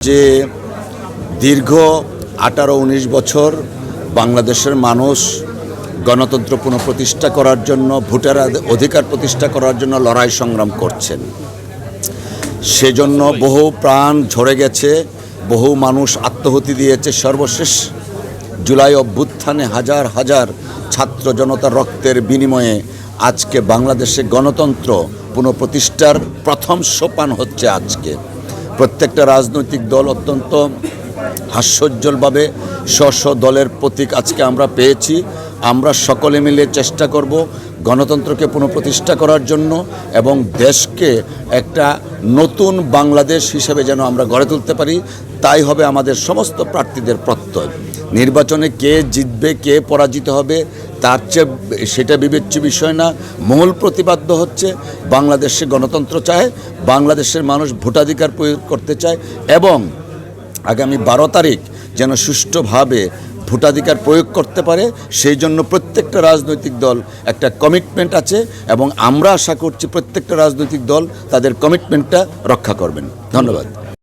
যে দীর্ঘ আঠারো উনিশ বছর বাংলাদেশের মানুষ গণতন্ত্র পুনঃপ্রতিষ্ঠা করার জন্য, ভোটার অধিকার প্রতিষ্ঠা করার জন্য লড়াই সংগ্রাম করছেন। সেজন্য বহু প্রাণ ঝরে গেছে, বহু মানুষ আত্মহতি দিয়েছে। সর্বশেষ জুলাই অভ্যুত্থানে হাজার হাজার ছাত্র জনতার রক্তের বিনিময়ে আজকে বাংলাদেশে গণতন্ত্র পুনঃপ্রতিষ্ঠার প্রথম সোপান হচ্ছে আজকে। প্রত্যেকটা রাজনৈতিক দল অত্যন্ত হাস্যোজ্জ্বলভাবে স্ব দলের প্রতীক আজকে আমরা পেয়েছি। আমরা সকলে মিলে চেষ্টা করব গণতন্ত্রকে পুনঃপ্রতিষ্ঠা করার জন্য এবং দেশকে একটা নতুন বাংলাদেশ হিসেবে যেন আমরা গড়ে তুলতে পারি। তাই হবে আমাদের সমস্ত প্রার্থীদের প্রত্যয়। নির্বাচনে কে জিতবে, কে পরাজিত হবে তার চেয়ে সেটা বিবেচ্য বিষয় না। মূল প্রতিপাদ্য হচ্ছে, বাংলাদেশে গণতন্ত্র চায়, বাংলাদেশের মানুষ ভোটাধিকার প্রয়োগ করতে চায় এবং আগামী বারো তারিখ যেন সুষ্ঠুভাবে ভোটাধিকার প্রয়োগ করতে পারে, সেই জন্য প্রত্যেকটা রাজনৈতিক দল একটা কমিটমেন্ট আছে এবং আমরা আশা করছি প্রত্যেকটা রাজনৈতিক দল তাদের কমিটমেন্টটা রক্ষা করবেন। ধন্যবাদ।